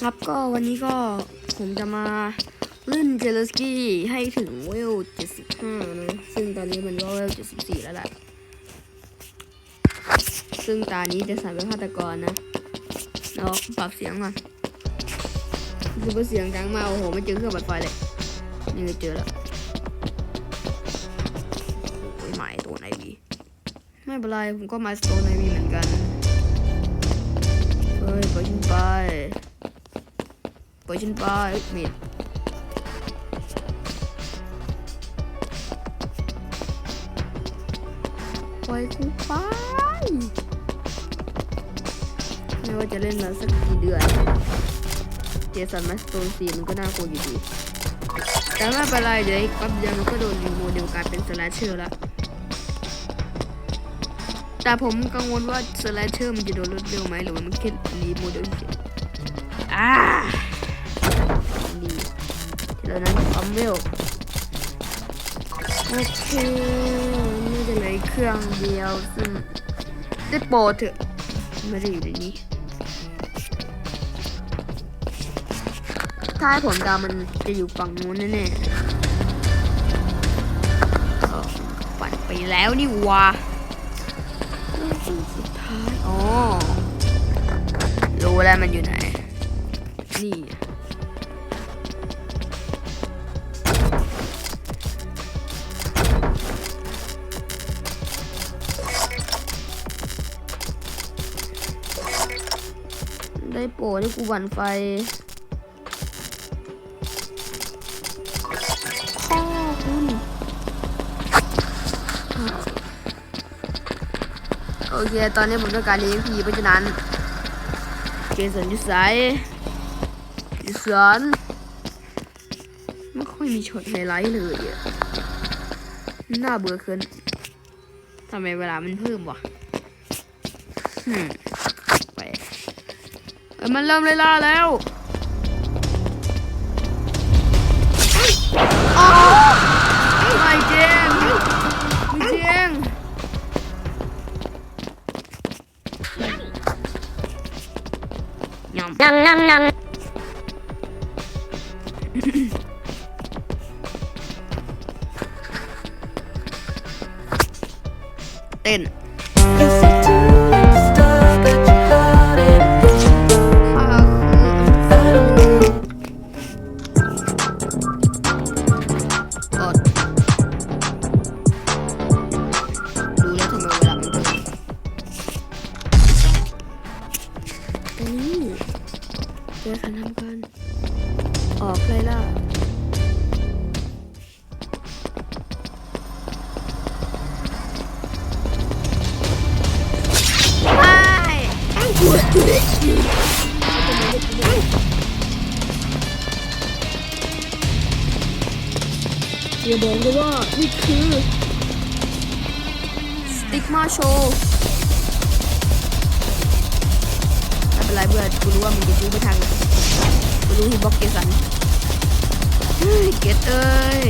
ครับก็วันนี้ก็ผมจะมาเล่นเจลสกี้ให้ถึงเวล 75 นะ ซึ่งตอนนี้มันก็เวล 74 แล้วแหละ ซึ่งตานี้จะใส่เป็นฆาตกรนะแล้วปรับเสียงก่อนคือเสียงดังมากโอ้โห ไม่เจอเครื่องบัดไฟเลย นี่เจอแล้วโอ้ยหมายตัวไหนดีไม่เป็นไร ผมก็มาสโตนไอวีเหมือนกัน เฮ้ย ไปล่อยฉันไป ล่อยฉันไปเอ้ยมิดปล่อยกูไป ไม่ว่าจะเล่นมาสักกี่เดือน เจสันมาสโตนซีมันก็น่ากลัวอยู่ดี แต่ไม่เป็นไรเดี๋ยวอีกแป๊บเดียวมันก็โดนรีโมเดลกลายเป็นสแลชเชอร์ละแต่ผมกังวลว่าสแลชเชอร์มันจะโดนลดเร็วไหมหรือว่ามันแค่รีโมเดลเฉยอ่า ดีทีละนั้นอัมเวลโอเคน่จะเหลืออีเครื่องเดียวซึ่งได้โปรเถอะไม่ได้อยู่ในนี้ถ้าให้ผมดามันจะอยู่ฝั่งนู้นแน่ๆปั่นไปแล้วนี่วะสุดท้าย อ๋อ รู้แล้วมันอยู่ไหน นี่ ได้โปรดให้กูหวันไฟพ่คุณโอเค ตอนนี้ผมต้องการเลี้ยงผีเพราะฉะนั้นเจสันยุสายยุสันไม่ค่อยมีช็อตไฮไลท์เลยอะน่าเบื่อเกินทำไมเวลามันเพิ่มวะ หืมไปเอ้ยมันเริ่มเลยล่าแล้วไม่จริงไม่จริงยำ Nom nom nom. เต้น ทำกันออกเลยล่ะอย่าบอกเลยว่า นี่คือสติ๊กมาโชว์ไม่เป็นไรเพื่อนกูรู้ว่ามึงจะซื้อไปทางไหน กูรู้ที่บล็อกเกสันเฮ้ยเกตเอ้ย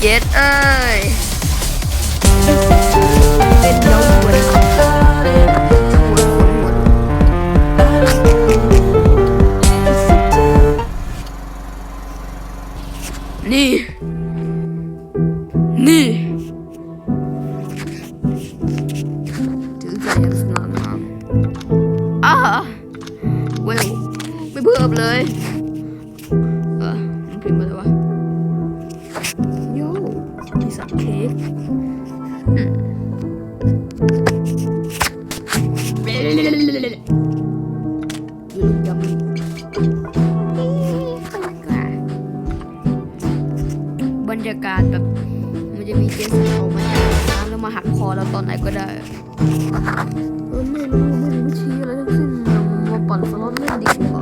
เกตเอ้ยเป็นน้องหัวหัวหัวหัวนี่นี่ เพิ่มเลย เออมันพิมพ์มาเลยวะโย่ที่สับเค้กอืมยืนยำบรรยากาศแบบ มันจะมีเจสันออกมาจากน้ำแล้วมาหักคอเราตอนไหนก็ได้ เออไม่รู้ไม่รู้ชี้อะไรทั้งสิ้นมาปั่นสล็อตเล่นดีกว่า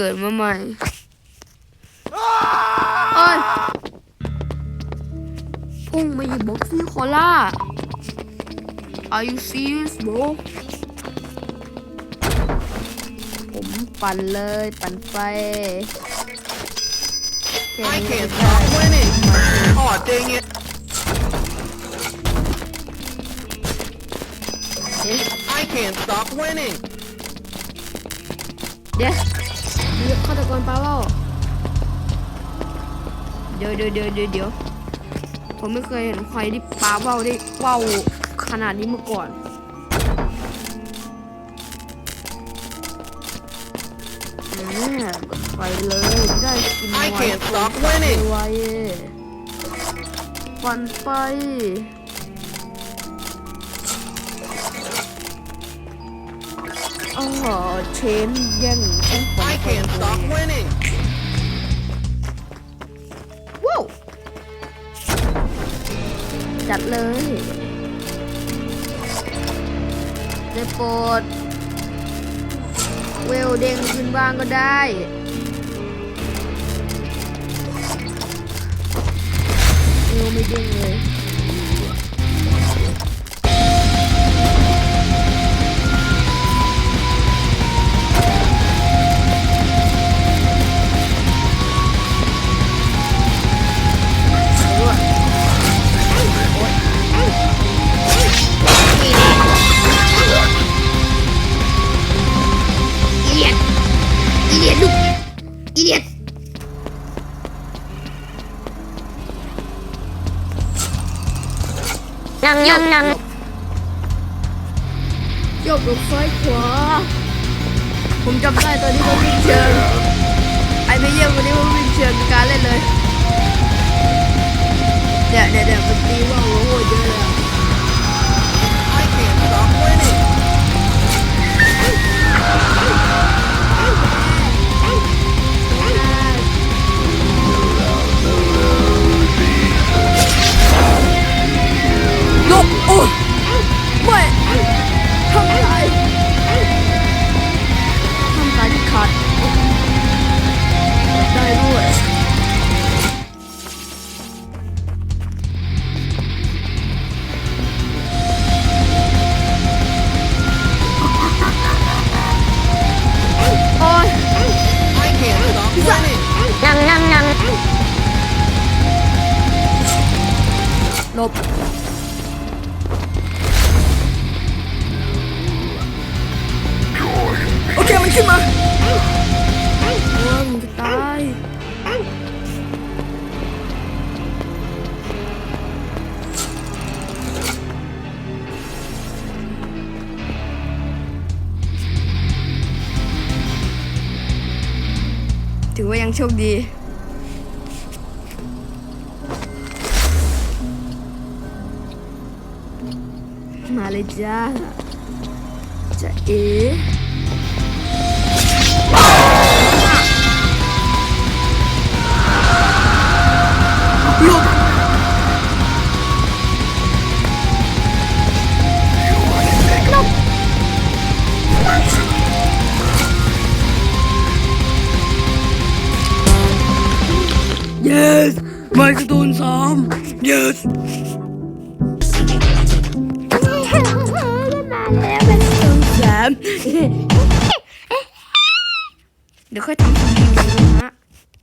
เกิดมาใหม่โอ้ยพุ่งมาหยิบบ็อกซี่โคล่า Are you serious bro ผมปั่นเลยปั่นไฟแค่ I นี้ can't ก็ได้ stop winning. Oh, dang it. เอ๊ะ I can't stop winning. เดี๋ยวเดี๋ยว ฆาตกรปาเว่าเดี๋ยวเดี๋ยวเดี๋ยวเดี๋ยวเดี๋ยวผมไม่เคยเห็นใครที่ปาเว่าได้เว่าวขนาดนี้มาก่อนอืมไปเลยได้กินไว I can't stop winning. ไวฟันไป อ๋อเชนย่งฉันฟัน I can't stop winning. ว้าวจัดเลยได้โปรดเวลเด้งขึ้นบ้างก็ได้เวลไม่เด้งเลย นั่งนั่งนั่งยกลงซ้ายขวา ผมจำได้ตอนที่เขาวิ่งเชิงไอ้ไม่เยี่ยมวันนี้เขาวิ่งเชิงในการเล่นเลย เดี๋ยวเดี๋ยวเดี๋ยวมันตีว่าว มันขึ้นมาโอ้ยมันจะตายถือว่ายังโชคดีมาเลยจ้าจะเอ๋ ไมค์ตูนสาม yes มาแล้วเป็นสองสามเดี๋ยวค่อยทำทีวีนะ